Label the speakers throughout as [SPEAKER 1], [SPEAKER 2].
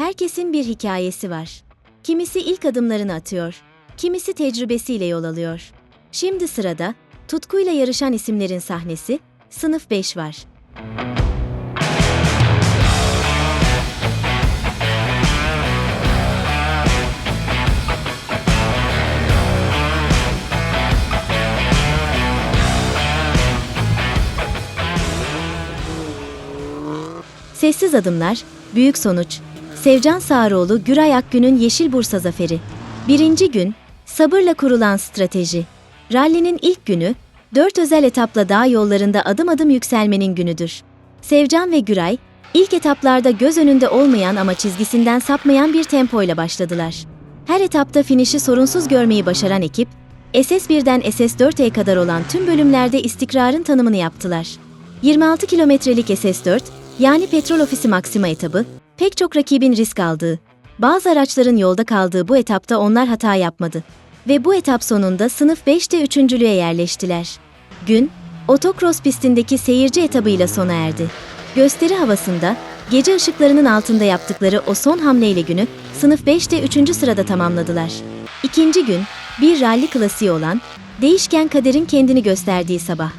[SPEAKER 1] Herkesin bir hikayesi var. Kimisi ilk adımlarını atıyor, kimisi tecrübesiyle yol alıyor. Şimdi sırada tutkuyla yarışan isimlerin sahnesi Sınıf 5 var. Sessiz adımlar, büyük sonuç. Sevcan Sağroğlu, Güray Akgün'ün Yeşil Bursa Zaferi. Birinci gün, sabırla kurulan strateji. Rallinin ilk günü, dört özel etapla dağ yollarında adım adım yükselmenin günüdür. Sevcan ve Güray, ilk etaplarda göz önünde olmayan ama çizgisinden sapmayan bir tempoyla başladılar. Her etapta finişi sorunsuz görmeyi başaran ekip, SS1'den SS4'e kadar olan tüm bölümlerde istikrarın tanımını yaptılar. 26 kilometrelik SS4, yani Petrol Ofisi Maxima etabı, pek çok rakibin risk aldığı, bazı araçların yolda kaldığı bu etapta onlar hata yapmadı. Ve bu etap sonunda sınıf 5'te üçüncülüğe yerleştiler. Gün, otokros pistindeki seyirci etabıyla sona erdi. Gösteri havasında, gece ışıklarının altında yaptıkları o son hamleyle günü, sınıf 5'te üçüncü sırada tamamladılar. İkinci gün, bir ralli klasiği olan, değişken kaderin kendini gösterdiği sabah.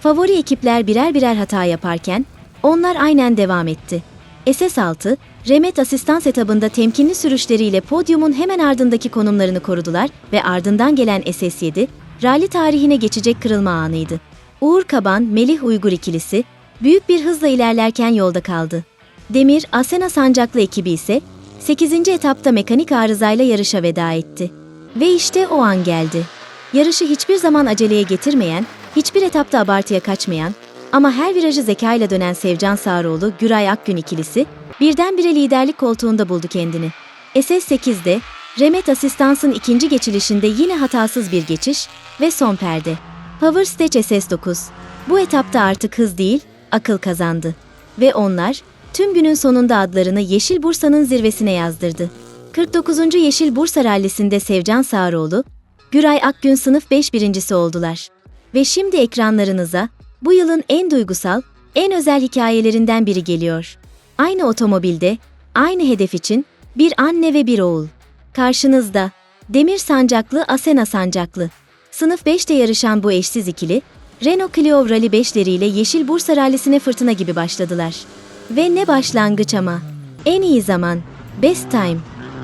[SPEAKER 1] Favori ekipler birer birer hata yaparken, onlar aynen devam etti. SS6, Remet asistans etabında temkinli sürüşleriyle podyumun hemen ardındaki konumlarını korudular ve ardından gelen SS7, rally tarihine geçecek kırılma anıydı. Uğur Kaban, Melih Uygur ikilisi, büyük bir hızla ilerlerken yolda kaldı. Demir, Asena Sancaklı ekibi ise 8. etapta mekanik arızayla yarışa veda etti. Ve işte o an geldi. Yarışı hiçbir zaman aceleye getirmeyen, hiçbir etapta abartıya kaçmayan, ama her virajı zekayla dönen Sevcan Sağroğlu, Güray Akgün ikilisi birdenbire liderlik koltuğunda buldu kendini. SS8'de Remet Asistans'ın ikinci geçilişinde yine hatasız bir geçiş ve son perde. Power Stage SS9. Bu etapta artık hız değil, akıl kazandı. Ve onlar tüm günün sonunda adlarını Yeşil Bursa'nın zirvesine yazdırdı. 49. Yeşil Bursa Rallisi'nde Sevcan Sağroğlu, Güray Akgün sınıf 5 birincisi oldular. Ve şimdi ekranlarınıza bu yılın en duygusal, en özel hikayelerinden biri geliyor. Aynı otomobilde, aynı hedef için bir anne ve bir oğul. Karşınızda Demir Sancaklı, Asena Sancaklı. Sınıf 5'te yarışan bu eşsiz ikili, Renault Clio Rally 5'leriyle Yeşil Bursa Rallisi'ne fırtına gibi başladılar. Ve ne başlangıç ama. En iyi zaman. Best time.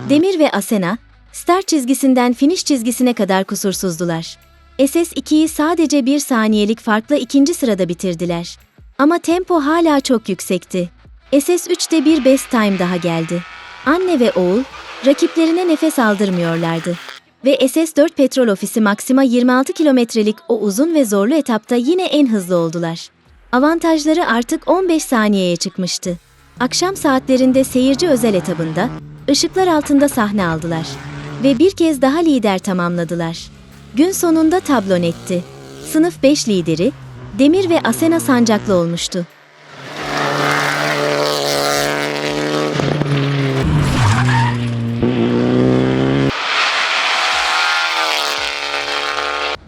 [SPEAKER 1] Demir ve Asena, start çizgisinden finish çizgisine kadar kusursuzdular. SS2'yi sadece bir saniyelik farkla ikinci sırada bitirdiler. Ama tempo hala çok yüksekti. SS3'te bir best time daha geldi. Anne ve oğul, rakiplerine nefes aldırmıyorlardı. Ve SS4 Petrol Ofisi Maxima 26 kilometrelik o uzun ve zorlu etapta yine en hızlı oldular. Avantajları artık 15 saniyeye çıkmıştı. Akşam saatlerinde seyirci özel etabında, ışıklar altında sahne aldılar. Ve bir kez daha lider tamamladılar. Gün sonunda tablo netti. Sınıf 5 lideri, Demir ve Asena Sancaklı olmuştu.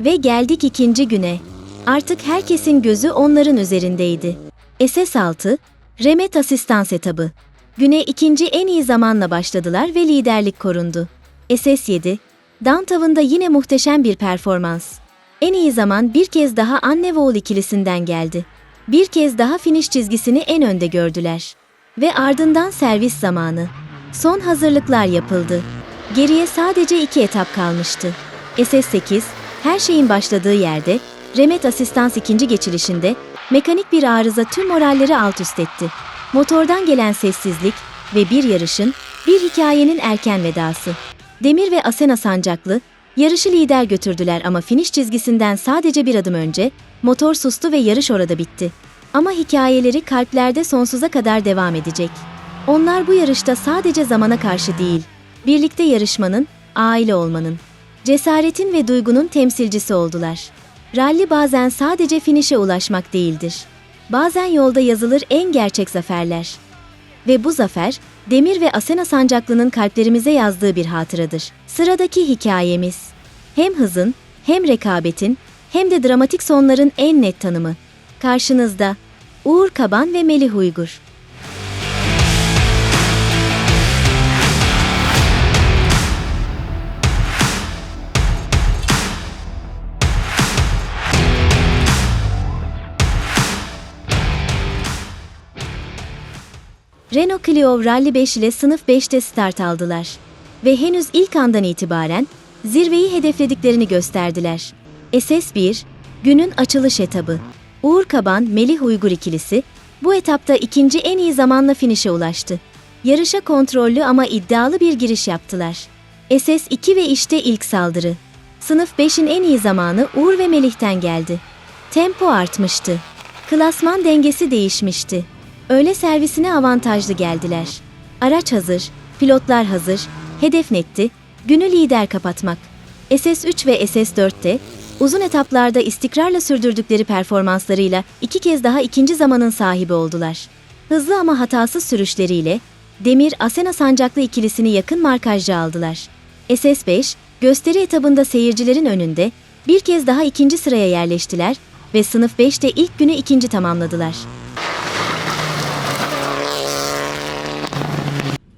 [SPEAKER 1] Ve geldik ikinci güne. Artık herkesin gözü onların üzerindeydi. SS6, Remet Asistans etabı. Güne ikinci en iyi zamanla başladılar ve liderlik korundu. SS7, Downtown'da yine muhteşem bir performans. En iyi zaman bir kez daha anne ve oğul ikilisinden geldi. Bir kez daha finish çizgisini en önde gördüler. Ve ardından servis zamanı. Son hazırlıklar yapıldı. Geriye sadece iki etap kalmıştı. SS8, her şeyin başladığı yerde, Remet Asistans ikinci geçilişinde, mekanik bir arıza tüm moralleri alt üst etti. Motordan gelen sessizlik ve bir yarışın, bir hikayenin erken vedası. Demir ve Asena Sancaklı, yarışı lider götürdüler ama finish çizgisinden sadece bir adım önce, motor sustu ve yarış orada bitti. Ama hikayeleri kalplerde sonsuza kadar devam edecek. Onlar bu yarışta sadece zamana karşı değil, birlikte yarışmanın, aile olmanın, cesaretin ve duygunun temsilcisi oldular. Rally bazen sadece finişe ulaşmak değildir. Bazen yolda yazılır en gerçek zaferler. Ve bu zafer, Demir ve Asena Sancaklı'nın kalplerimize yazdığı bir hatıradır. Sıradaki hikayemiz. Hem hızın, hem rekabetin, hem de dramatik sonların en net tanımı. Karşınızda Uğur Kaban ve Melih Uygur. Renault Clio Rally 5 ile sınıf 5'te start aldılar. Ve henüz ilk andan itibaren zirveyi hedeflediklerini gösterdiler. SS1, günün açılış etabı. Uğur Kaban, Melih Uygur ikilisi, bu etapta ikinci en iyi zamanla finişe ulaştı. Yarışa kontrollü ama iddialı bir giriş yaptılar. SS2 ve işte ilk saldırı. Sınıf 5'in en iyi zamanı Uğur ve Melih'ten geldi. Tempo artmıştı. Klasman dengesi değişmişti. Öğle servisine avantajlı geldiler. Araç hazır, pilotlar hazır, hedef netti, günü lider kapatmak. SS3 ve SS4'te uzun etaplarda istikrarla sürdürdükleri performanslarıyla iki kez daha ikinci zamanın sahibi oldular. Hızlı ama hatasız sürüşleriyle Demir Asena Sancaklı ikilisini yakın markajca aldılar. SS5 gösteri etabında seyircilerin önünde bir kez daha ikinci sıraya yerleştiler ve sınıf 5'te ilk günü ikinci tamamladılar.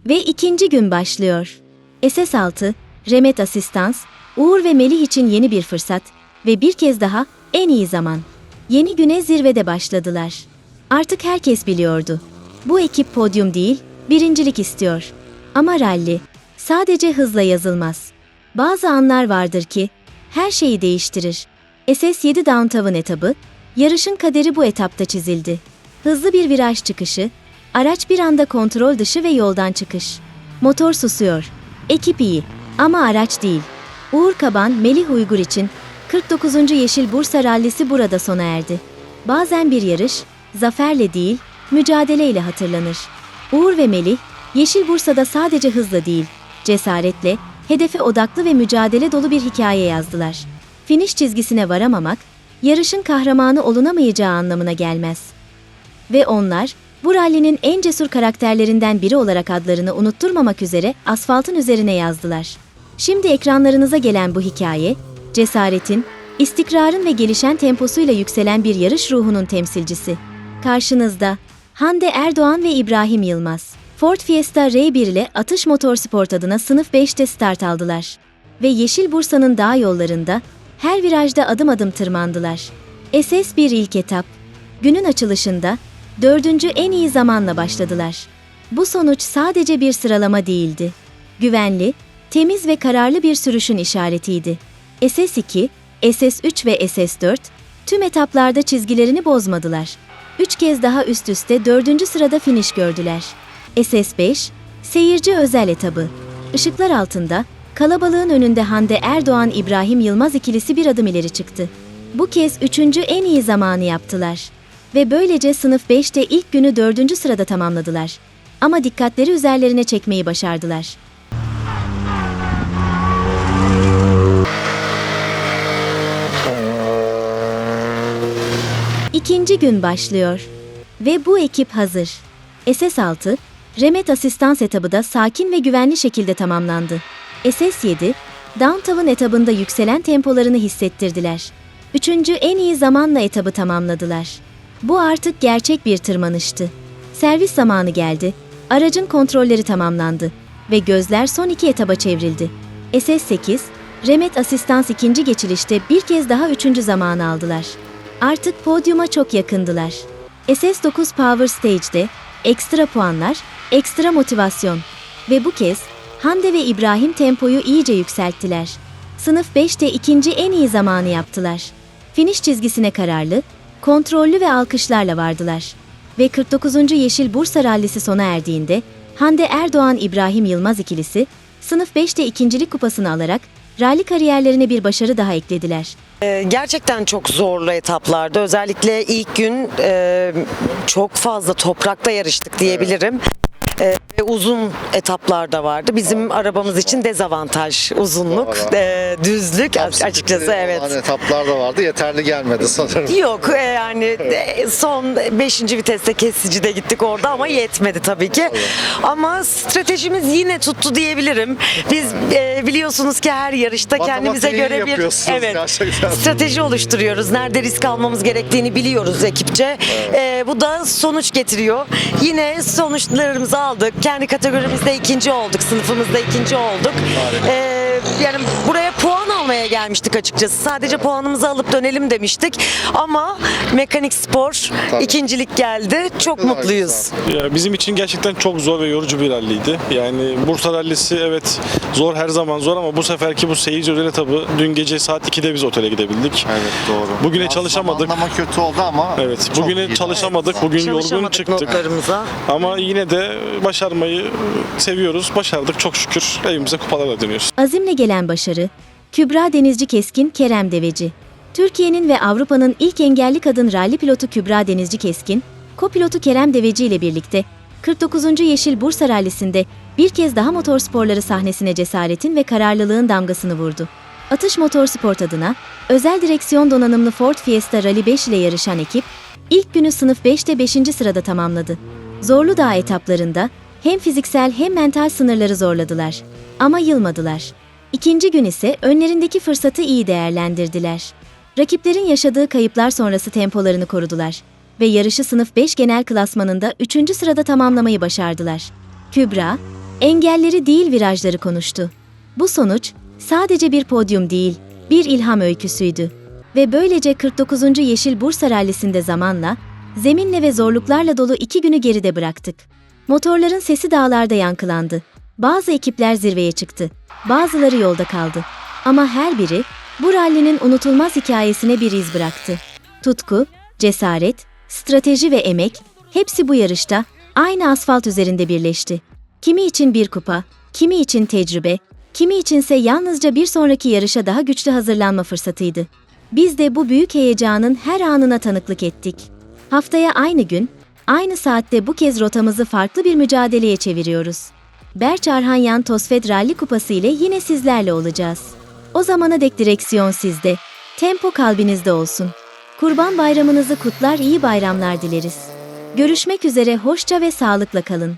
[SPEAKER 1] Ve ikinci gün başlıyor. SS6, Remet Asistans, Uğur ve Melih için yeni bir fırsat ve bir kez daha en iyi zaman. Yeni güne zirvede başladılar. Artık herkes biliyordu. Bu ekip podyum değil, birincilik istiyor. Ama ralli sadece hızla yazılmaz. Bazı anlar vardır ki her şeyi değiştirir. SS7 Downtown etabı, yarışın kaderi bu etapta çizildi. Hızlı bir viraj çıkışı, araç bir anda kontrol dışı ve yoldan çıkış. Motor susuyor. Ekip iyi ama araç değil. Uğur Kaban, Melih Uygur için 49. Yeşil Bursa Rallisi burada sona erdi. Bazen bir yarış, zaferle değil, mücadeleyle hatırlanır. Uğur ve Melih, Yeşil Bursa'da sadece hızla değil, cesaretle, hedefe odaklı ve mücadele dolu bir hikaye yazdılar. Finish çizgisine varamamak, yarışın kahramanı olunamayacağı anlamına gelmez. Ve onlar, bu rallinin en cesur karakterlerinden biri olarak adlarını unutturmamak üzere asfaltın üzerine yazdılar. Şimdi ekranlarınıza gelen bu hikaye, cesaretin, istikrarın ve gelişen temposuyla yükselen bir yarış ruhunun temsilcisi. Karşınızda Hande Erdoğan ve İbrahim Yılmaz. Ford Fiesta R1 ile Atış Motorsport adına sınıf 5'te start aldılar. Ve Yeşil Bursa'nın dağ yollarında her virajda adım adım tırmandılar. SS1 ilk etap. Günün açılışında dördüncü en iyi zamanla başladılar. Bu sonuç sadece bir sıralama değildi. Güvenli, temiz ve kararlı bir sürüşün işaretiydi. SS2, SS3 ve SS4 tüm etaplarda çizgilerini bozmadılar. Üç kez daha üst üste dördüncü sırada finish gördüler. SS5, seyirci özel etabı. Işıklar altında, kalabalığın önünde Hande Erdoğan İbrahim Yılmaz ikilisi bir adım ileri çıktı. Bu kez üçüncü en iyi zamanı yaptılar. Ve böylece sınıf 5'te ilk günü dördüncü sırada tamamladılar. Ama dikkatleri üzerlerine çekmeyi başardılar. İkinci gün başlıyor. Ve bu ekip hazır. SS6, Remet Asistans etabı da sakin ve güvenli şekilde tamamlandı. SS7, Downtown etabında yükselen tempolarını hissettirdiler. Üçüncü en iyi zamanla etabı tamamladılar. Bu artık gerçek bir tırmanıştı. Servis zamanı geldi, aracın kontrolleri tamamlandı ve gözler son iki etaba çevrildi. SS8, Remet Asistans ikinci geçilişte bir kez daha üçüncü zamanı aldılar. Artık podyuma çok yakındılar. SS9 Power Stage'de ekstra puanlar, ekstra motivasyon ve bu kez Hande ve İbrahim tempoyu iyice yükselttiler. Sınıf 5'te ikinci en iyi zamanı yaptılar. Finish çizgisine kararlı, kontrollü ve alkışlarla vardılar. Ve 49. Yeşil Bursa Rallisi sona erdiğinde Hande Erdoğan İbrahim Yılmaz ikilisi sınıf 5'te ikincilik kupasını alarak ralli kariyerlerine bir başarı daha eklediler.
[SPEAKER 2] Ee, Gerçekten çok zorlu etaplarda özellikle ilk gün e, çok fazla toprakta yarıştık diyebilirim. E, ve uzun etaplarda vardı. Bizim arabamız için dezavantaj uzunluk, e, düzlük açıkçası evet.
[SPEAKER 3] olan etaplar da vardı. Yeterli gelmedi sanırım.
[SPEAKER 2] Yok e, yani e, son 5. viteste kesicide gittik orada ama yetmedi tabii ki. Ama stratejimiz yine tuttu diyebilirim. Biz e, biliyorsunuz ki her yarışta kendimize
[SPEAKER 3] Matematiği
[SPEAKER 2] göre bir
[SPEAKER 3] yapıyorsunuz
[SPEAKER 2] evet
[SPEAKER 3] gerçekten.
[SPEAKER 2] strateji oluşturuyoruz. Nerede risk almamız gerektiğini biliyoruz ekipçe. E, bu da sonuç getiriyor. Yine sonuçlarımızı aldık. Kendi kategorimizde ikinci olduk. Sınıfımızda ikinci olduk.
[SPEAKER 3] Harika.
[SPEAKER 2] E, yani buraya puan almak almaya gelmiştik açıkçası. Sadece puanımızı alıp dönelim demiştik. Ama mekanik spor
[SPEAKER 3] Tabii.
[SPEAKER 2] ikincilik geldi. Çok
[SPEAKER 3] kadar
[SPEAKER 2] mutluyuz.
[SPEAKER 4] Ya bizim için gerçekten çok zor ve yorucu bir ralliydi. Yani Bursa rallisi evet zor her zaman zor ama bu seferki bu seyirci ödül etabı dün gece saat 2'de biz otele gidebildik.
[SPEAKER 3] Evet doğru.
[SPEAKER 4] Bugüne
[SPEAKER 3] Biraz
[SPEAKER 4] çalışamadık.
[SPEAKER 3] Zamanlama kötü oldu ama
[SPEAKER 4] Evet,
[SPEAKER 3] çok
[SPEAKER 4] bugüne
[SPEAKER 3] iyiydi.
[SPEAKER 4] çalışamadık. Bugün yorgun
[SPEAKER 2] Çalışamadık
[SPEAKER 4] çıktık.
[SPEAKER 2] notlarımıza.
[SPEAKER 4] Ama yine de başarmayı seviyoruz. Başardık çok şükür. Evimize kupalarla dönüyoruz.
[SPEAKER 1] Azimle gelen başarı, Kübra Denizci Keskin Kerem Deveci. Türkiye'nin ve Avrupa'nın ilk engelli kadın ralli pilotu Kübra Denizci Keskin, kopilotu Kerem Deveci ile birlikte 49. Yeşil Bursa Rallisi'nde bir kez daha motorsporları sahnesine cesaretin ve kararlılığın damgasını vurdu. Atış Motorsport adına özel direksiyon donanımlı Ford Fiesta Rally 5 ile yarışan ekip, ilk günü sınıf 5'te 5. sırada tamamladı. Zorlu dağ etaplarında hem fiziksel hem mental sınırları zorladılar. Ama yılmadılar. İkinci gün ise önlerindeki fırsatı iyi değerlendirdiler. Rakiplerin yaşadığı kayıplar sonrası tempolarını korudular ve yarışı sınıf 5 genel klasmanında 3. sırada tamamlamayı başardılar. Kübra, engelleri değil virajları konuştu. Bu sonuç sadece bir podyum değil, bir ilham öyküsüydü. Ve böylece 49. Yeşil Bursa Rallisi'nde zamanla, zeminle ve zorluklarla dolu iki günü geride bıraktık. Motorların sesi dağlarda yankılandı. Bazı ekipler zirveye çıktı, bazıları yolda kaldı. Ama her biri bu rallinin unutulmaz hikayesine bir iz bıraktı. Tutku, cesaret, strateji ve emek hepsi bu yarışta aynı asfalt üzerinde birleşti. Kimi için bir kupa, kimi için tecrübe, kimi içinse yalnızca bir sonraki yarışa daha güçlü hazırlanma fırsatıydı. Biz de bu büyük heyecanın her anına tanıklık ettik. Haftaya aynı gün, aynı saatte bu kez rotamızı farklı bir mücadeleye çeviriyoruz. Berç Arhanyan Tosfed Rally Kupası ile yine sizlerle olacağız. O zamana dek direksiyon sizde. Tempo kalbinizde olsun. Kurban bayramınızı kutlar iyi bayramlar dileriz. Görüşmek üzere hoşça ve sağlıkla kalın.